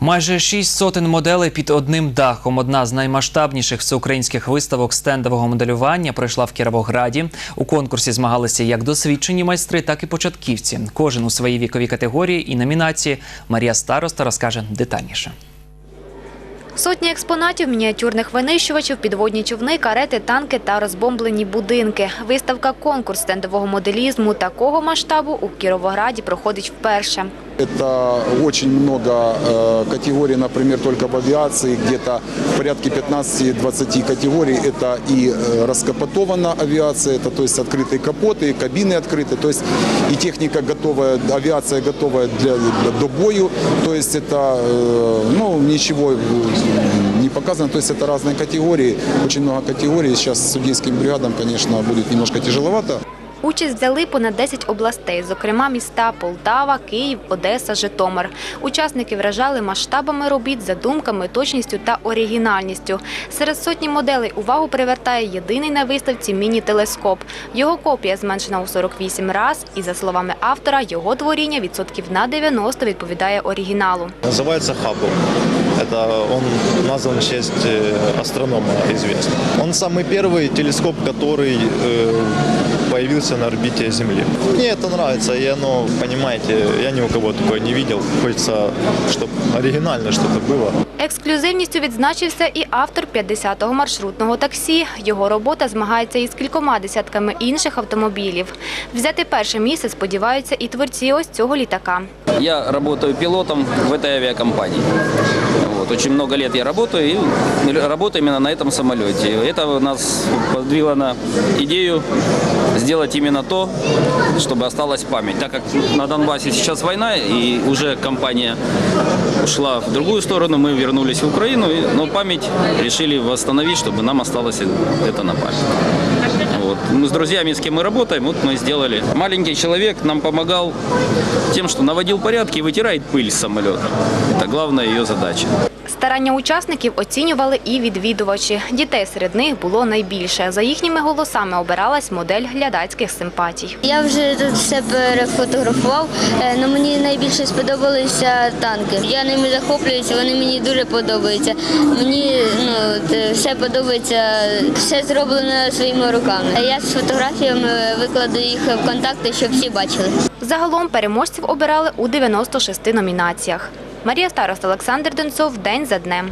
Майже шість сотень моделей під одним дахом. Одна з наймасштабніших всеукраїнських виставок стендового моделювання пройшла в Кіровограді. У конкурсі змагалися як досвідчені майстри, так і початківці. Кожен у своїй віковій категорії і номінації. Марія Староста розкаже детальніше. Сотні експонатів, мініатюрних винищувачів, підводні човни, карети, танки та розбомблені будинки. Виставка конкурс стендового моделізму такого масштабу у Кіровограді проходить вперше. Это очень много э, категорий, например, только в авиации, где-то в порядке 15-20 категорий. Это и э, раскапотована авиация, это то есть открытые капоты, кабины открыты, то есть и техника готовая, авиация готовая для, для- до бою, то есть это э, ну, ничего э, не показано, то есть это разные категории, очень много категорий. Сейчас судейским бригадам, конечно, будет немножко тяжеловато. Участь взяли понад 10 областей, зокрема міста Полтава, Київ, Одеса, Житомир. Учасники вражали масштабами робіт, задумками, точністю та оригінальністю. Серед сотні моделей увагу привертає єдиний на виставці міні-телескоп. Його копія зменшена у 48 раз, і за словами автора, його творіння відсотків на 90 відповідає оригіналу. Называется Хаббл. Это он назван в честь э, астронома известного. Он самый первый телескоп, который э, появился на орбите Земли. Мне это нравится, и оно, понимаете, я ни у кого такое не видел. Хочется, чтобы оригинально что-то было. Ексклюзивністю відзначився і автор 50-го маршрутного таксі. Його робота змагається із кількома десятками інших автомобілів. Взяти перше місце сподіваються і творці ось цього літака. Я работаю пилотом в этой авиакомпании. Вот, очень много лет я работаю и работаю именно на этом самолете. Это нас подвигло на идею сделать именно то, чтобы осталась память. Так как на Донбассе сейчас война и уже компания ушла в другую сторону, мы вернулись в Украину, но память решили восстановить, чтобы нам осталось это на память. Вот. Мы с друзьями, с кем мы работаем, вот мы сделали. Маленький человек нам помогал тем, что наводил порядки и вытирает пыль с самолета. Это главная ее задача. Старання учасників оцінювали і відвідувачі. Дітей серед них було найбільше. За їхніми голосами обиралась модель глядацьких симпатій. Я вже тут все перефотографував, але мені найбільше сподобалися танки. Я ними захоплююся, вони мені дуже подобаються. Мені ну, от, все подобається, все зроблено своїми руками. Я з фотографіями викладу їх в контакти, щоб всі бачили. Загалом переможців обирали у 96 номінаціях. Марія Старост, Олександр Донцов. День за днем.